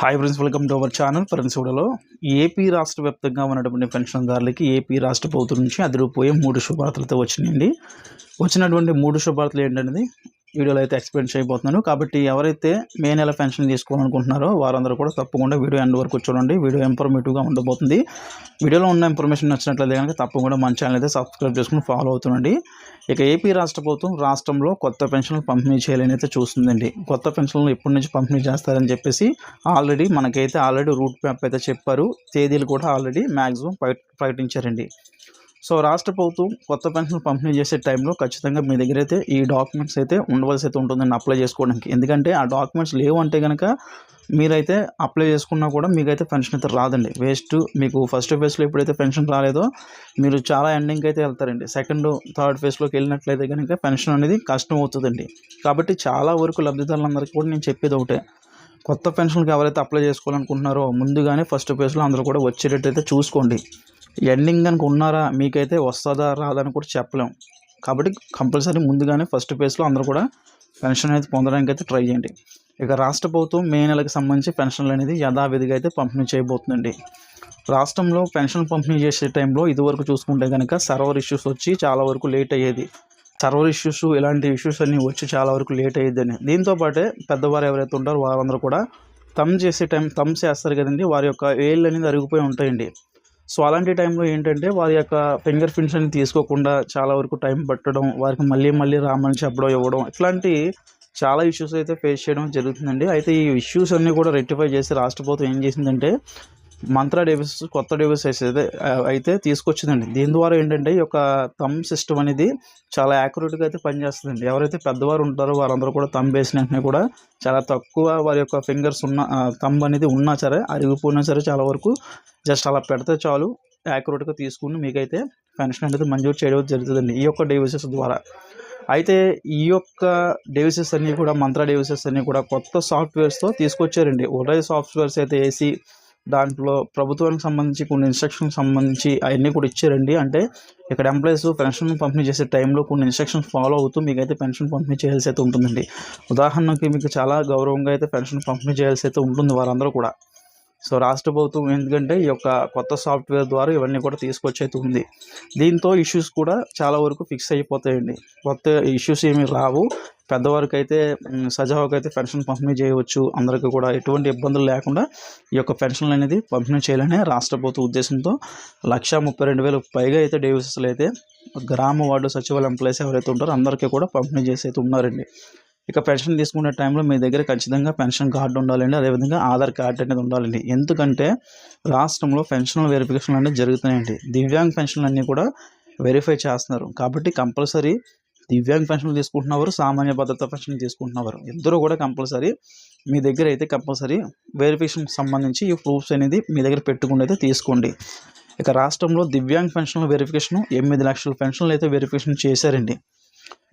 Hi friends welcome to our channel friends కూడాలో AP రాష్ట్ర వ్యాప్తంగా ఉన్నటువంటి పెన్షన్దారులకి ఏపీ రాష్ట్ర ప్రభుత్వం నుంచి అదిరిపోయే మూడు శుభార్తలతో వచ్చినాయండి. వచ్చినటువంటి మూడు శుభార్తలు ఏంటనేది వీడియోలో అయితే ఎక్స్ప్లెయిన్ చేయబోతున్నాను. కాబట్టి ఎవరైతే మే నెల పెన్షన్ తీసుకోవాలనుకుంటున్నారో వారందరూ కూడా తప్పకుండా వీడియో ఎండ్ వరకు చూడండి. వీడియో ఇన్ఫర్మేటివ్గా ఉండబోతుంది. వీడియోలో ఉన్న ఇన్ఫర్మేషన్ నచ్చినట్లయితే కనుక తప్పకుండా మన ఛానల్ అయితే సబ్స్క్రైబ్ చేసుకుని ఫాలో అవుతుండండి. ఇక ఏపీ రాష్ట్ర ప్రభుత్వం రాష్ట్రంలో కొత్త పెన్షన్లు పంపిణీ చేయాలని అయితే చూస్తుందండి. కొత్త పెన్షన్లు ఎప్పటి నుంచి పంపిణీ చేస్తారని చెప్పేసి ఆల్రెడీ మనకైతే ఆల్రెడీ రూట్ మ్యాప్ అయితే చెప్పారు. తేదీలు కూడా ఆల్రెడీ మ్యాక్సిమం ప్రకటించారండి. సో రాష్ట్ర ప్రభుత్వం కొత్త పెన్షన్ పంపిణీ చేసే టైంలో ఖచ్చితంగా మీ దగ్గర అయితే ఈ డాక్యుమెంట్స్ అయితే ఉండవలసి అయితే ఉంటుందండి అప్లై చేసుకోవడానికి. ఎందుకంటే ఆ డాక్యుమెంట్స్ లేవు అంటే కనుక మీరైతే అప్లై చేసుకున్నా కూడా మీకైతే పెన్షన్ అయితే రాదండి. వేస్ట్ మీకు ఫస్ట్ ఫేజ్లో ఎప్పుడైతే పెన్షన్ రాలేదో మీరు చాలా ఎండింగ్కి అయితే వెళ్తారండి. సెకండ్ థర్డ్ ఫేజ్లోకి వెళ్ళినట్లయితే కనుక పెన్షన్ అనేది కష్టం అవుతుందండి. కాబట్టి చాలా వరకు లబ్ధిదారులందరికీ కూడా నేను చెప్పేది ఒకటే. కొత్త పెన్షన్కి ఎవరైతే అప్లై చేసుకోవాలనుకుంటున్నారో ముందుగానే ఫస్ట్ ఫేజ్లో అందరూ కూడా వచ్చేటట్టు అయితే చూసుకోండి. ఎండింగ్ కనుక ఉన్నారా? మీకైతే వస్తుందా? రాదని కూడా చెప్పలేం. కాబట్టి కంపల్సరీ ముందుగానే ఫస్ట్ ఫేజ్లో అందరూ కూడా పెన్షన్ అనేది పొందడానికి అయితే ట్రై చేయండి. ఇక రాష్ట్ర ప్రభుత్వం మే నెలకు సంబంధించి పెన్షన్లు అనేది యథావిధిగా అయితే పంపిణీ చేయబోతుందండి. రాష్ట్రంలో పెన్షన్ పంపిణీ చేసే టైంలో ఇదివరకు చూసుకుంటే కనుక సర్వర్ ఇష్యూస్ వచ్చి చాలా వరకు లేట్ అయ్యేది. సర్వర్ ఇష్యూస్ ఇలాంటి ఇష్యూస్ అన్నీ వచ్చి చాలా వరకు లేట్ అయ్యేదని దీంతో పాటే పెద్దవారు ఎవరైతే ఉంటారో వారందరూ కూడా తమ్ చేసే టైం తమ్ చేస్తారు కదండి. వారి యొక్క వేళ్ళు అనేది అరిగిపోయి ఉంటాయండి. సో అలాంటి టైంలో ఏంటంటే వారి యొక్క ఫింగర్ ప్రింట్స్ అని తీసుకోకుండా చాలా వరకు టైం పట్టడం వారికి మళ్ళీ మళ్ళీ రామని చెప్పడం ఇవ్వడం ఇట్లాంటి చాలా ఇష్యూస్ అయితే ఫేస్ చేయడం జరుగుతుందండి. అయితే ఈ ఇష్యూస్ అన్నీ కూడా రెక్టిఫై చేసి రాష్ట్ర ప్రభుత్వం ఏం చేసిందంటే మంత్రా డేవిస్ కొత్త డేవిస్ అయితే అయితే తీసుకొచ్చిందండి. దీని ద్వారా ఏంటంటే ఈ యొక్క తమ్ సిస్టమ్ అనేది చాలా యాక్యురేట్గా అయితే పనిచేస్తుందండి. ఎవరైతే పెద్దవారు ఉంటారో వారందరూ కూడా తమ్ వేసిన వెంటనే కూడా చాలా తక్కువ వారి యొక్క ఫింగర్స్ ఉన్న తమ్ అనేది ఉన్నా సరే అరిగిపోయినా సరే చాలా వరకు జస్ట్ అలా పెడితే చాలు యాక్యురేట్గా తీసుకుని మీకైతే పెన్షన్ అనేది మంజూరు చేయడం జరుగుతుందండి ఈ యొక్క డేవిసెస్ ద్వారా. అయితే ఈ యొక్క డేవిసెస్ అన్నీ కూడా మంత్ర డేవిసెస్ అన్నీ కూడా కొత్త సాఫ్ట్వేర్స్తో తీసుకొచ్చారండి. ఒరే సాఫ్ట్వేర్స్ అయితే వేసి దాంట్లో ప్రభుత్వానికి సంబంధించి కొన్ని ఇన్స్ట్రక్షన్స్ సంబంధించి అవన్నీ కూడా ఇచ్చారండి. అంటే ఇక్కడ ఎంప్లాయీస్ పెన్షన్ పంపిణీ చేసే టైంలో కొన్ని ఇన్స్ట్రక్షన్స్ ఫాలో అవుతూ మీకైతే పెన్షన్ పంపిణీ చేయాల్సి అయితే ఉంటుందండి. ఉదాహరణకి మీకు చాలా గౌరవంగా అయితే పెన్షన్ పంపిణీ చేయాల్సి అయితే ఉంటుంది వారందరూ కూడా. సో రాష్ట్ర ప్రభుత్వం ఎందుకంటే ఈ యొక్క కొత్త సాఫ్ట్వేర్ ద్వారా ఇవన్నీ కూడా తీసుకొచ్చి అయితే ఉంది. దీంతో ఇష్యూస్ కూడా చాలా వరకు ఫిక్స్ అయిపోతాయండి. కొత్త ఇష్యూస్ ఏమీ రావు. పెద్దవారికి అయితే సజావుగా అయితే పెన్షన్ పంపిణీ చేయవచ్చు. అందరికీ కూడా ఎటువంటి ఇబ్బందులు లేకుండా ఈ యొక్క పెన్షన్లు అనేది పంపిణీ చేయాలని రాష్ట్ర ప్రభుత్వ ఉద్దేశంతో లక్షా ముప్పై రెండు వేలకు పైగా అయితే డేవిసెస్లు అయితే గ్రామ వార్డు సచివాలయ ఎంప్లాయీస్ ఎవరైతే ఉంటారో అందరికీ కూడా పంపిణీ చేసి అయితే ఉన్నారండి. ఇక పెన్షన్ తీసుకునే టైంలో మీ దగ్గర ఖచ్చితంగా పెన్షన్ కార్డు ఉండాలండి. అదేవిధంగా ఆధార్ కార్డు అనేది ఉండాలండి. ఎందుకంటే రాష్ట్రంలో పెన్షన్ వెరిఫికేషన్ అనేది జరుగుతున్నాయండి. దివ్యాంగ్ పెన్షన్లు అన్నీ కూడా వెరిఫై చేస్తున్నారు. కాబట్టి కంపల్సరీ దివ్యాంగ్ పెన్షన్లు తీసుకుంటున్నవారు సామాన్య భద్రత పెన్షన్ తీసుకుంటున్నవారు. ఇద్దరు కూడా కంపల్సరీ మీ దగ్గర అయితే కంపల్సరీ వెరిఫికేషన్ సంబంధించి ఈ ప్రూఫ్స్ అనేది మీ దగ్గర పెట్టుకుని అయితే తీసుకోండి. ఇక రాష్ట్రంలో దివ్యాంగ్ పెన్షన్ల వెరిఫికేషన్ ఎనిమిది లక్షల పెన్షన్లు అయితే వెరిఫికేషన్ చేశారండి.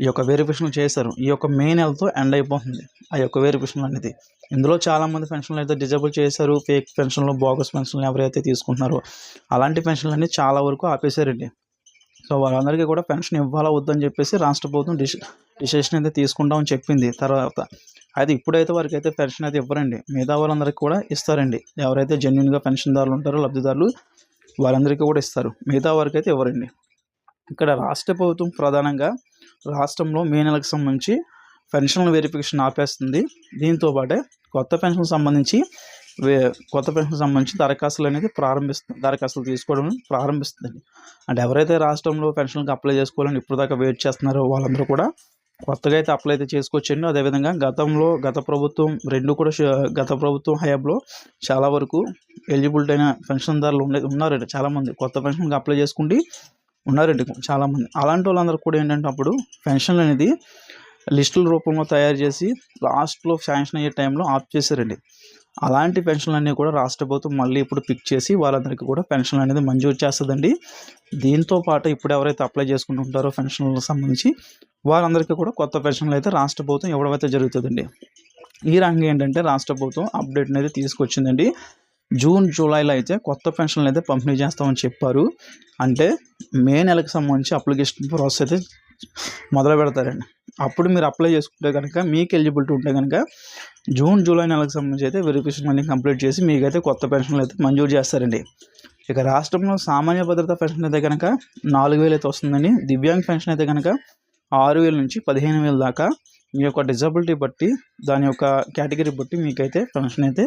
ఈ యొక్క వెరిఫికేషన్ చేశారు. ఈ యొక్క మే నెలతో ఎండ్ అయిపోతుంది ఆ యొక్క వెరిఫికేషన్ అనేది. ఇందులో చాలామంది పెన్షన్లు అయితే డిజేబుల్ చేశారు. ఫేక్ పెన్షన్లు బోగస్ పెన్షన్లు ఎవరైతే తీసుకుంటున్నారో అలాంటి పెన్షన్లు అన్నీ చాలా వరకు ఆపేశారండి. సో వాళ్ళందరికీ కూడా పెన్షన్ ఇవ్వాలా వద్దని చెప్పేసి రాష్ట్ర ప్రభుత్వం డిసి డిసిషన్ అయితే తీసుకుంటామని చెప్పింది. తర్వాత అయితే ఇప్పుడైతే వారికి అయితే పెన్షన్ అయితే ఇవ్వరండి. మిగతా వాళ్ళందరికీ కూడా ఇస్తారండి. ఎవరైతే జెన్యున్గా పెన్షన్దారులు ఉంటారో లబ్ధిదారులు వారందరికీ కూడా ఇస్తారు. మిగతా వారికి అయితే ఇవ్వరండి. ఇక్కడ రాష్ట్ర ప్రభుత్వం ప్రధానంగా రాష్ట్రంలో మే నెలకు సంబంధించి పెన్షన్ల వెరిఫికేషన్ ఆపేస్తుంది. దీంతో పాటే కొత్త పెన్షన్ సంబంధించి కొత్త పెన్షన్ సంబంధించి దరఖాస్తులు అనేది ప్రారంభిస్తుంది దరఖాస్తులు తీసుకోవడం ప్రారంభిస్తుంది అంటే ఎవరైతే రాష్ట్రంలో పెన్షన్కి అప్లై చేసుకోవాలని ఇప్పుడు దాకా వెయిట్ చేస్తున్నారో వాళ్ళందరూ కూడా కొత్తగా అయితే అప్లై అయితే చేసుకోవచ్చండి. అదేవిధంగా గతంలో గత ప్రభుత్వం రెండు కూడా గత ప్రభుత్వం హయాంలో చాలా వరకు ఎలిజిబిలిటీ అయిన పెన్షన్దారులు ఉండే ఉన్నారండి చాలామంది. కొత్త పెన్షన్కి అప్లై చేసుకుంటే ఉన్నారండి చాలామంది. అలాంటి వాళ్ళందరూ కూడా ఏంటంటే అప్పుడు పెన్షన్లు అనేది లిస్టుల రూపంలో తయారు చేసి లాస్ట్లో శాంక్షన్ అయ్యే టైంలో ఆఫ్ చేశారండి. అలాంటి పెన్షన్లన్నీ కూడా రాష్ట్ర ప్రభుత్వం మళ్ళీ ఇప్పుడు పిక్ చేసి వాళ్ళందరికీ కూడా పెన్షన్ అనేది మంజూరు చేస్తుందండి. దీంతో పాటు ఇప్పుడు ఎవరైతే అప్లై చేసుకుంటుంటారో పెన్షన్లకు సంబంధించి వారందరికీ కూడా కొత్త పెన్షన్లు అయితే రాష్ట్ర ప్రభుత్వం ఇవ్వడమైతే జరుగుతుందండి. ఈ రంగం ఏంటంటే రాష్ట్ర ప్రభుత్వం అప్డేట్ అనేది తీసుకొచ్చిందండి. జూన్ జూలైలో అయితే కొత్త పెన్షన్లు అయితే పంపిణీ చేస్తామని చెప్పారు. అంటే మే నెలకు సంబంధించి అప్లికేషన్ ప్రాసెస్ అయితే మొదలు పెడతారండి. అప్పుడు మీరు అప్లై చేసుకుంటే కనుక మీకు ఎలిజిబిలిటీ ఉంటే కనుక జూన్ జూలై నెలకు సంబంధించి అయితే వెరిఫికేషన్ మనీ కంప్లీట్ చేసి మీకైతే కొత్త పెన్షన్లు అయితే మంజూరు చేస్తారండి. ఇక రాష్ట్రంలో సామాన్య భద్రత పెన్షన్ అయితే కనుక నాలుగు వేలు అయితే వస్తుందండి. దివ్యాంగ్ పెన్షన్ అయితే కనుక ఆరు వేల నుంచి పదిహేను వేల దాకా మీ యొక్క డిజబిలిటీ బట్టి దాని యొక్క కేటగిరీ బట్టి మీకైతే పెన్షన్ అయితే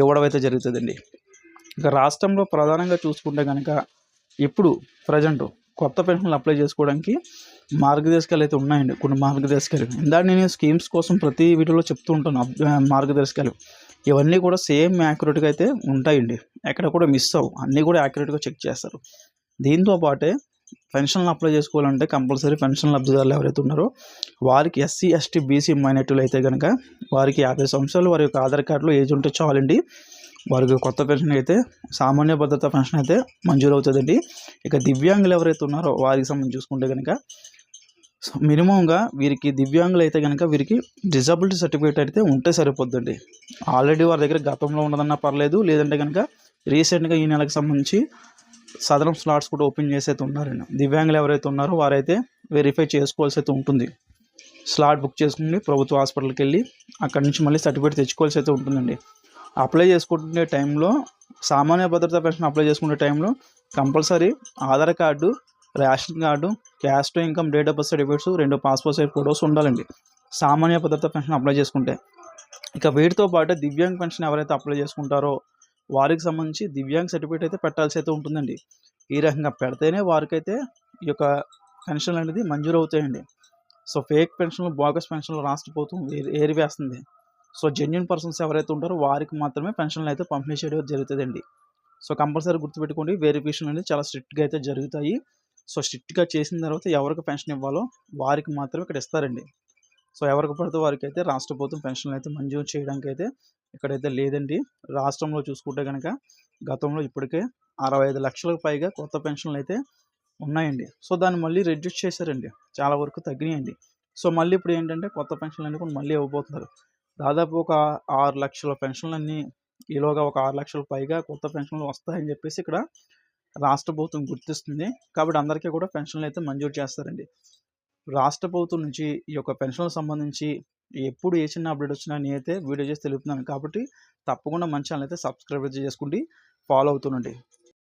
ఇవ్వడం అయితే జరుగుతుందండి. ఇక రాష్ట్రంలో ప్రధానంగా చూసుకుంటే కనుక ఇప్పుడు ప్రజెంటు కొత్త పెన్షన్లు అప్లై చేసుకోవడానికి మార్గదర్శకాలు అయితే ఉన్నాయండి కొన్ని మార్గదర్శకాలు. ఇందాక నేను స్కీమ్స్ కోసం ప్రతి వీడియోలో చెప్తూ ఉంటాను మార్గదర్శకాలు. ఇవన్నీ కూడా సేమ్ యాక్యురేట్గా అయితే ఉంటాయండి. ఎక్కడ కూడా మిస్ అవ్వు అన్నీ కూడా యాక్యురేట్గా చెక్ చేస్తారు. దీంతో పాటే పెన్షన్లు అప్లై చేసుకోవాలంటే కంపల్సరీ పెన్షన్ లబ్ధిదారులు ఎవరైతే ఉన్నారో వారికి ఎస్సీ ఎస్టీ బీసీ మైనార్టీలు అయితే కనుక వారికి యాభై సంవత్సరాలు వారి యొక్క ఆధార్ కార్డులో ఏజ్ ఉంటే చాలండి. వారికి కొత్త పెన్షన్ అయితే సామాన్య భద్రత పెన్షన్ అయితే మంజూరు అవుతుందండి. ఇక దివ్యాంగులు ఎవరైతే ఉన్నారో వారికి సంబంధించి చూసుకుంటే కనుక మినిమంగా వీరికి దివ్యాంగులు అయితే కనుక వీరికి డిజబిలిటీ సర్టిఫికేట్ అయితే ఉంటే సరిపోద్దండి. ఆల్రెడీ వారి దగ్గర గతంలో ఉన్నదన్నా పర్లేదు లేదంటే కనుక రీసెంట్గా ఈ నెలకు సంబంధించి సదరం స్లాట్స్ కూడా ఓపెన్ చేసి అయితే ఉన్నారండి. దివ్యాంగులు ఎవరైతే ఉన్నారో వారైతే వెరిఫై చేసుకోవాల్సి అయితే ఉంటుంది. స్లాట్ బుక్ చేసుకుని ప్రభుత్వ హాస్పిటల్కి వెళ్ళి అక్కడి నుంచి మళ్ళీ సర్టిఫికేట్ తెచ్చుకోవాల్సి అయితే ఉంటుందండి. అప్లై చేసుకుంటునే టైంలో సామాన్య భద్రత పెన్షన్ అప్లై చేసుకునే టైంలో compulsory Aadhaar card ration card caste income date of birth certificates రెండు పాస్పోర్ట్ సైజ్ ఫోటోస్ ఉండాలండి. సామాన్య భద్రత పెన్షన్ అప్లై చేసుకుంటే. ఇక వీటితో పాటు దివ్యాంగ్ పెన్షన్ ఎవరైతే అప్లై చేసుకుంటారో వారికి సంబంధించి దివ్యాంగ్ సర్టిఫికేట్ అయితే పెట్టాల్సి అయితే ఉంటుందండి. ఈ రకంగా పెడితేనే వారికైతే ఈ యొక్క పెన్షన్ అనేది మంజూరు అవుతాయండి సో ఫేక్ పెన్షన్లు బోగస్ పెన్షన్లు రాష్ట్ర ప్రభుత్వం ఏరి- ఏరివేస్తుంది. సో జెన్యున్ పర్సన్స్ ఎవరైతే ఉంటారో వారికి మాత్రమే పెన్షన్లు అయితే పంపిణీ చేయడం జరుగుతుందండి. సో కంపల్సరీ గుర్తుపెట్టుకోండి వెరిఫికేషన్ అనేది చాలా స్ట్రిక్ట్గా అయితే జరుగుతాయి. సో స్ట్రిక్ట్గా చేసిన తర్వాత ఎవరికి పెన్షన్ ఇవ్వాలో వారికి మాత్రమే ఇక్కడ ఇస్తారండి. సో ఎవరికి పడితే వారికి అయితే రాష్ట్ర ప్రభుత్వం పెన్షన్లు అయితే మంజూరు చేయడానికి అయితే ఇక్కడైతే లేదండి. రాష్ట్రంలో చూసుకుంటే కనుక గతంలో ఇప్పటికే అరవై ఐదు లక్షలకు పైగా కొత్త పెన్షన్లు అయితే ఉన్నాయండి. సో దాన్ని మళ్ళీ రెడ్యూస్ చేశారండి. చాలా వరకు తగ్గినాయండి. సో మళ్ళీ ఇప్పుడు ఏంటంటే కొత్త పెన్షన్లు అన్నీ మళ్ళీ ఇవ్వబోతున్నారు. దాదాపు ఒక ఆరు లక్షల పెన్షన్లన్నీ ఈలోగా ఒక ఆరు లక్షల పైగా కొత్త పెన్షన్లు వస్తాయని చెప్పేసి ఇక్కడ రాష్ట్ర ప్రభుత్వం గుర్తిస్తుంది. కాబట్టి అందరికీ కూడా పెన్షన్లు అయితే మంజూరు చేస్తారండి. రాష్ట్ర ప్రభుత్వం నుంచి ఈ యొక్క పెన్షన్లకు సంబంధించి ఎప్పుడు ఏ చిన్న అప్డేట్ వచ్చినా నేను అయితే వీడియో చేసి తెలుపుతున్నాను. కాబట్టి తప్పకుండా మంచి ఛానల్ అయితే సబ్స్క్రైబ్ చేసుకుంటే చేసుకోండి. ఫాలో అవుతుండండి.